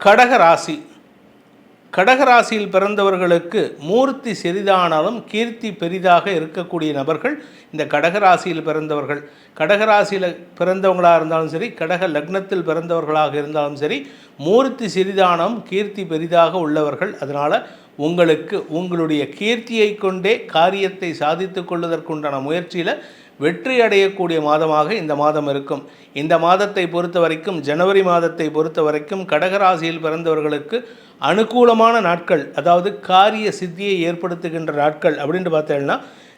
கடக ராசி. கடகராசியில் பிறந்தவர்களுக்கு மூர்த்தி சிறிதானாலும் கீர்த்தி பெரிதாக இருக்கக்கூடிய நபர்கள் இந்த கடகராசியில் பிறந்தவர்கள். கடகராசியில் பிறந்தவங்களாக இருந்தாலும் சரி கடக லக்னத்தில் பிறந்தவர்களாக இருந்தாலும் சரி மூர்த்தி சிறிதானம் கீர்த்தி பெரிதாக உள்ளவர்கள். அதனால் உங்களுக்கு உங்களுடைய கீர்த்தியை கொண்டே காரியத்தை சாதித்து கொள்வதற்குண்டான முயற்சியில் வெற்றி அடையக்கூடிய மாதமாக இந்த மாதம் இருக்கும். இந்த மாதத்தை பொறுத்த வரைக்கும் ஜனவரி மாதத்தை பொறுத்த வரைக்கும் கடகராசியில் பிறந்தவர்களுக்கு அனுகூலமான நாட்கள் அதாவது காரிய சித்தியை ஏற்படுத்துகின்ற நாட்கள் அப்படின்ட்டு பார்த்தேன்னா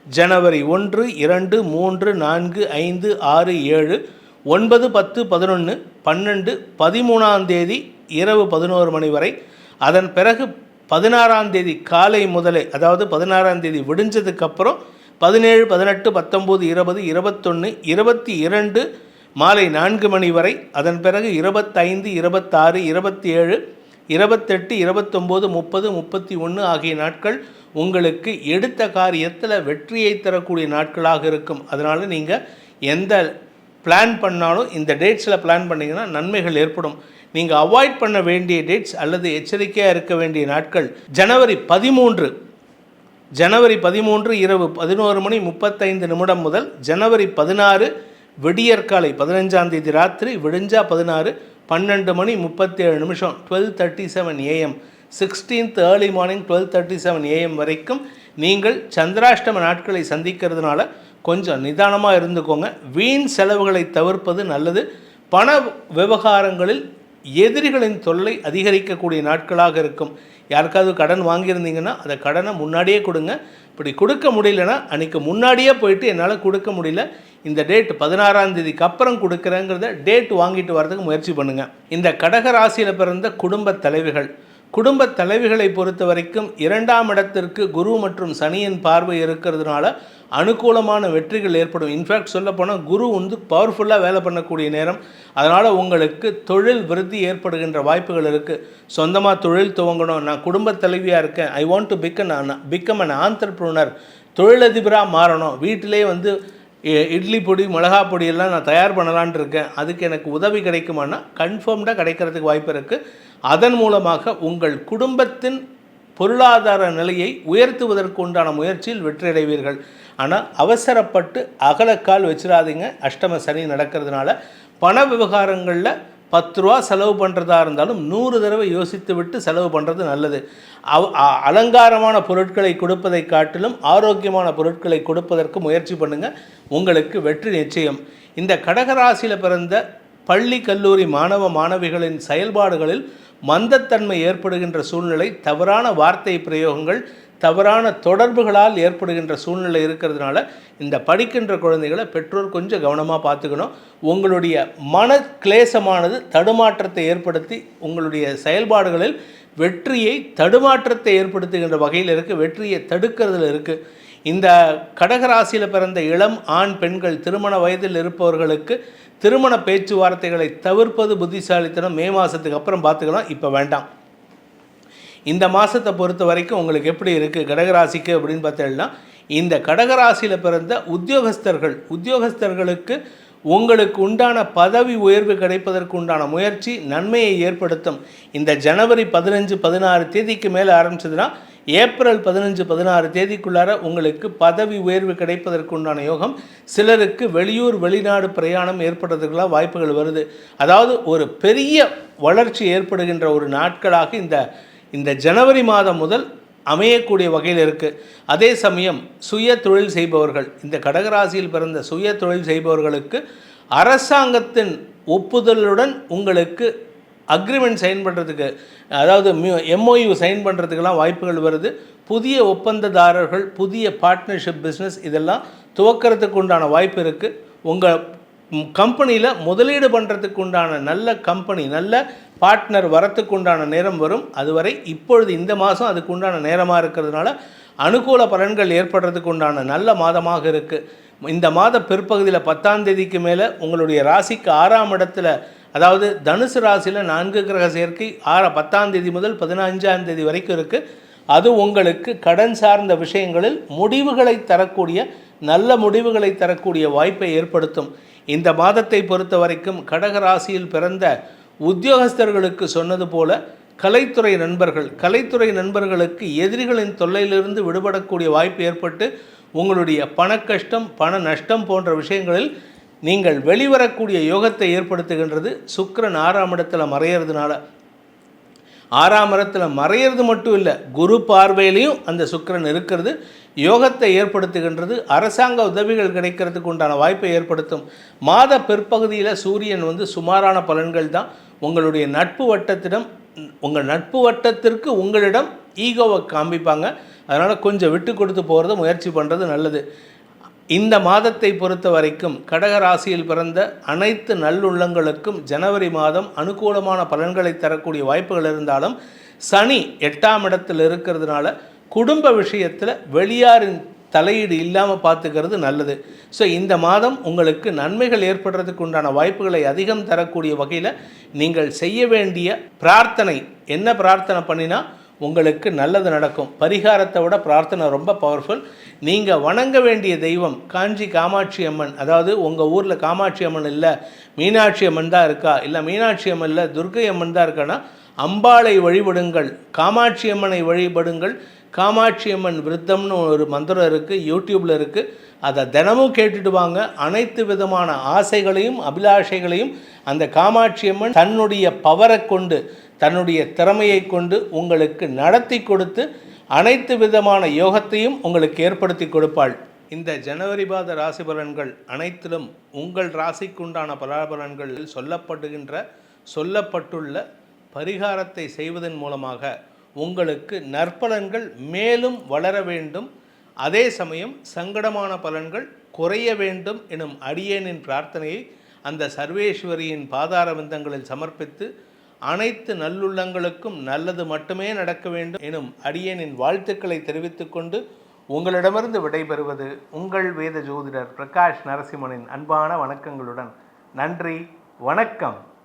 ஜனவரி ஒன்று இரண்டு மூன்று நான்கு ஐந்து ஆறு ஏழு ஒன்பது பத்து பதினொன்று பன்னெண்டு பதிமூணாம் தேதி இரவு பதினோரு மணி வரை. அதன் பிறகு பதினாறாம் தேதி காலை முதலே அதாவது பதினாறாம் தேதி விடிஞ்சதுக்கப்புறம் பதினேழு பதினெட்டு பத்தொம்போது இருபது இருபத்தொன்று இருபத்தி இரண்டு மாலை நான்கு மணி வரை. அதன் பிறகு இருபத்தைந்து இருபத்தாறு இருபத்தி ஏழு இருபத்தெட்டு இருபத்தொம்போது முப்பது முப்பத்தி ஒன்று ஆகிய நாட்கள் உங்களுக்கு எடுத்த காரியத்தில் வெற்றியை தரக்கூடிய நாட்களாக இருக்கும். அதனால் நீங்கள் எந்த பிளான் பண்ணாலும் இந்த டேட்ஸில் பிளான் பண்ணிங்கன்னா நன்மைகள் ஏற்படும். நீங்கள் அவாய்ட் பண்ண வேண்டிய டேட்ஸ் அல்லது எச்சரிக்கையாக இருக்க வேண்டிய நாட்கள் ஜனவரி பதிமூன்று. ஜனவரி பதிமூன்று இரவு பதினோரு மணி முப்பத்தைந்து நிமிடம் முதல் ஜனவரி பதினாறு விடியற்காலை பதினஞ்சாம் தேதி ராத்திரி விடிஞ்சா பதினாறு பன்னெண்டு மணி முப்பத்தேழு நிமிஷம் twelve thirty seven AM sixteenth early morning twelve thirty seven AM வரைக்கும் நீங்கள் சந்திராஷ்டம நாட்களை சந்திக்கிறதுனால கொஞ்சம் நிதானமாக இருந்துக்கோங்க. வீண் செலவுகளை தவிர்ப்பது நல்லது. பண விவகாரங்களில் எதிரிகளின் தொல்லை அதிகரிக்கக்கூடிய நாட்களாக இருக்கும். யாருக்காவது கடன் வாங்கியிருந்தீங்கன்னா அதை கடனை முன்னாடியே கொடுங்க. இப்படி கொடுக்க முடியலன்னா அன்றைக்கி முன்னாடியே போயிட்டு என்னால் கொடுக்க முடியல. இந்த டேட் பதினாறாம் தேதிக்கு அப்புறம் கொடுக்குறேங்கிறத டேட் வாங்கிட்டு வரதுக்கு முயற்சி பண்ணுங்கள் இந்த கடக ராசியில் பிறந்த குடும்ப தலைவிகள் குடும்ப தலைவிகளை பொறுத்த வரைக்கும் இரண்டாம் இடத்திற்கு குரு மற்றும் சனியின் பார்வை இருக்கிறதுனால அனுகூலமான வெற்றிகள் ஏற்படும். இன்ஃபேக்ட் சொல்லப்போனால் குரு வந்து பவர்ஃபுல்லாக வேலை பண்ணக்கூடிய நேரம். அதனால் உங்களுக்கு தொழில் விருத்தி ஏற்படுகின்ற வாய்ப்புகள் இருக்குது சொந்தமாக தொழில் துவங்கணும். நான் குடும்ப தலைவியாக இருக்கேன். I want to become become an entrepreneur தொழிலதிபராக மாறணும். வீட்டிலே வந்து இட்லி பொடி மிளகா பொடியெல்லாம் நான் தயார் பண்ணலான் இருக்கேன். அதுக்கு எனக்கு உதவி கிடைக்குமானா கன்ஃபார்ம்டாக கிடைக்கிறதுக்கு வாய்ப்பு இருக்குது அதன் மூலமாக உங்கள் குடும்பத்தின் பொருளாதார நிலையை உயர்த்துவதற்கு உண்டான முயற்சியில் வெற்றியடைவீர்கள். ஆனால் அவசரப்பட்டு அகலக்கால் வச்சிடாதீங்க அஷ்டம சனி நடக்கிறதுனால பண விவகாரங்களில் பத்து ரூபா செலவு பண்ணுறதா இருந்தாலும் நூறு தடவை யோசித்து விட்டு செலவு பண்ணுறது நல்லது. அவ் அ- அலங்காரமான பொருட்களை கொடுப்பதை காட்டிலும் ஆரோக்கியமான பொருட்களை கொடுப்பதற்கு முயற்சி பண்ணுங்கள் உங்களுக்கு வெற்றி நிச்சயம். இந்த கடகராசியில் பிறந்த பள்ளி கல்லூரி மாணவ மாணவிகளின் செயல்பாடுகளில் மந்தத்தன்மை ஏற்படுகின்ற சூழ்நிலை தவறான வார்த்தை பிரயோகங்கள் தவறான தொடர்புகளால் ஏற்படுகின்ற சூழ்நிலை இருக்கிறதுனால இந்த படிக்கின்ற குழந்தைகளை பெற்றோர் கொஞ்சம் கவனமாக பார்த்துக்கணும். உங்களுடைய மன கிளேசமானது தடுமாற்றத்தை ஏற்படுத்தி உங்களுடைய செயல்பாடுகளில் வெற்றியை தடுமாற்றத்தை ஏற்படுத்துகின்ற வகையில் இருக்குது வெற்றியை தடுக்கிறதுல இருக்குது இந்த கடகராசியில் பிறந்த இளம் ஆண் பெண்கள் திருமண வயதில் இருப்பவர்களுக்கு திருமண பேச்சுவார்த்தைகளை தவிர்ப்பது புத்திசாலித்தனம் மே மாதத்துக்கு அப்புறம் பார்த்துக்கலாம். இப்போ வேண்டாம். இந்த மாதத்தை பொறுத்த வரைக்கும் உங்களுக்கு எப்படி இருக்குது கடகராசிக்கு அப்படின்னு பார்த்தீங்கன்னா இந்த கடகராசியில் பிறந்த உத்தியோகஸ்தர்கள் உத்தியோகஸ்தர்களுக்கு உங்களுக்கு உண்டான பதவி உயர்வு கிடைப்பதற்கு உண்டான முயற்சி நன்மையை ஏற்படுத்தும். இந்த ஜனவரி பதினஞ்சு பதினாறு தேதிக்கு மேலே ஆரம்பிச்சதுன்னா ஏப்ரல் பதினஞ்சு பதினாறு தேதிக்குள்ளார உங்களுக்கு பதவி உயர்வு கிடைப்பதற்கு உண்டான யோகம். சிலருக்கு வெளியூர் வெளிநாடு பிரயாணம் ஏற்படுறதுக்கெல்லாம் வாய்ப்புகள் வருது. அதாவது ஒரு பெரிய வளர்ச்சி ஏற்படுகின்ற ஒரு நாட்களாக இந்த இந்த ஜனவரி மாதம் முதல் அமையக்கூடிய வகையில் இருக்குது அதே சமயம் சுய தொழில் செய்பவர்கள் இந்த கடகராசியில் பிறந்த சுய தொழில் செய்பவர்களுக்கு அரசாங்கத்தின் ஒப்புதலுடன் உங்களுக்கு அக்ரிமெண்ட் சைன் பண்ணுறதுக்கு அதாவது எம்ஓயு சைன் பண்ணுறதுக்கெல்லாம் வாய்ப்புகள் வருது. புதிய ஒப்பந்ததாரர்கள் புதிய பார்ட்னர்ஷிப் பிஸ்னஸ் இதெல்லாம் துவக்கிறதுக்கு உண்டான வாய்ப்பு இருக்குது உங்கள் கம்பெனியில் முதலீடு பண்ணுறதுக்கு உண்டான நல்ல கம்பெனி நல்ல பார்ட்னர் வரத்துக்கு உண்டான நேரம் வரும். அதுவரை இப்பொழுது இந்த மாதம் அதுக்கு உண்டான நேரமாக இருக்கிறதுனால அனுகூல பலன்கள் ஏற்படுறதுக்கு உண்டான நல்ல மாதமாக இருக்குது இந்த மாத பிற்பகுதியில் பத்தாம் தேதிக்கு மேலே உங்களுடைய ராசிக்கு ஆறாம் இடத்துல அதாவது தனுசு ராசியில் நான்கு கிரக சேர்க்கை ஆறு பத்தாம் தேதி முதல் பதினஞ்சாம் தேதி வரைக்கும் இருக்குது அது உங்களுக்கு கடன் சார்ந்த விஷயங்களில் முடிவுகளை தரக்கூடிய நல்ல முடிவுகளை தரக்கூடிய வாய்ப்பை ஏற்படுத்தும். இந்த மாதத்தை பொறுத்த வரைக்கும் கடக ராசியில் பிறந்த உத்தியோகஸ்தர்களுக்கு சொன்னது போல கலைத்துறை நண்பர்கள் கலைத்துறை நண்பர்களுக்கு எதிரிகளின் தொல்லையிலிருந்து விடுபடக்கூடிய வாய்ப்பு ஏற்பட்டு உங்களுடைய பண கஷ்டம் பண நஷ்டம் போன்ற விஷயங்களில் நீங்கள் வெளிவரக்கூடிய யோகத்தை ஏற்படுத்துகின்றது. சுக்கரன் ஆறாம் இடத்துல மறையிறதுனால. ஆறாம் இடத்துல மறையிறது மட்டும் இல்லை குரு பார்வையிலையும் அந்த சுக்கரன் இருக்கிறது. யோகத்தை ஏற்படுத்துகின்றது அரசாங்க உதவிகள் கிடைக்கிறதுக்கு உண்டான வாய்ப்பை ஏற்படுத்தும். மாத பிற்பகுதியில் சூரியன் வந்து சுமாரான பலன்கள் தான். உங்களுடைய நட்பு வட்டத்திடம் உங்கள் நட்பு வட்டத்திற்கு உங்களிடம் ஈகோவை காமிப்பாங்க அதனால் கொஞ்சம் விட்டு கொடுத்து போகிறது முயற்சி பண்ணுறது நல்லது. இந்த மாதத்தை பொறுத்த வரைக்கும் கடகராசியில் பிறந்த அனைத்து நல்லுள்ளங்களுக்கும் ஜனவரி மாதம் அனுகூலமான பலன்களை தரக்கூடிய வாய்ப்புகள் இருந்தாலும் சனி எட்டாம் இடத்தில் இருக்கிறதுனால குடும்ப விஷயத்தில் வெளியாரின் தலையீடு இல்லாமல் பார்த்துக்கிறது நல்லது. ஸோ இந்த மாதம் உங்களுக்கு நன்மைகள் ஏற்படுறதுக்கு உண்டான வாய்ப்புகளை அதிகம் தரக்கூடிய வகையில் நீங்கள் செய்ய வேண்டிய பிரார்த்தனை என்ன பிரார்த்தனை பண்ணினா உங்களுக்கு நல்லது நடக்கும். பரிகாரத்தை விட பிரார்த்தனை ரொம்ப பவர்ஃபுல் நீங்கள் வணங்க வேண்டிய தெய்வம் காஞ்சி காமாட்சி அம்மன் அதாவது உங்கள் ஊரில் காமாட்சி அம்மன் இல்லை மீனாட்சி அம்மன் தான் இருக்கா இல்லை மீனாட்சி அம்மன் இல்லை துர்க்கை அம்மன் தான் இருக்கான்னா அம்பாளை வழிபடுங்கள் காமாட்சி அம்மனை வழிபடுங்கள் காமாட்சி அம்மன் விருத்தம்னு ஒரு மந்திரம் இருக்குது யூடியூப்பில் இருக்குது அதை தினமும் கேட்டுட்டு வாங்க. அனைத்து விதமான ஆசைகளையும் அபிலாஷைகளையும் அந்த காமாட்சி அம்மன் தன்னுடைய பவரை கொண்டு தன்னுடைய திறமையை கொண்டு உங்களுக்கு நடத்தி கொடுத்து அனைத்து விதமான யோகத்தையும் உங்களுக்கு ஏற்படுத்தி கொடுப்பாள். இந்த ஜனவரி மாத ராசி பலன்கள் அனைத்திலும் உங்கள் ராசிக்குண்டான பலாபலன்களில் சொல்லப்படுகின்ற சொல்லப்பட்டுள்ள பரிகாரத்தை செய்வதன் மூலமாக உங்களுக்கு நற்பலன்கள் மேலும் வளர வேண்டும். அதே சமயம் சங்கடமான பலன்கள் குறைய வேண்டும் எனும் அடியேனின் பிரார்த்தனையை அந்த சர்வேஸ்வரியின் பாதார விந்தங்களில் சமர்ப்பித்து அனைத்து நல்லுள்ளங்களுக்கும் நல்லது மட்டுமே நடக்க வேண்டும் எனும் அடியேனின் வாழ்த்துக்களை தெரிவித்துக்கொண்டு உங்களிடமிருந்து விடைபெறுவது உங்கள் வேத ஜோதிடர் பிரகாஷ் நரசிம்மனின் அன்பான வணக்கங்களுடன். நன்றி வணக்கம்.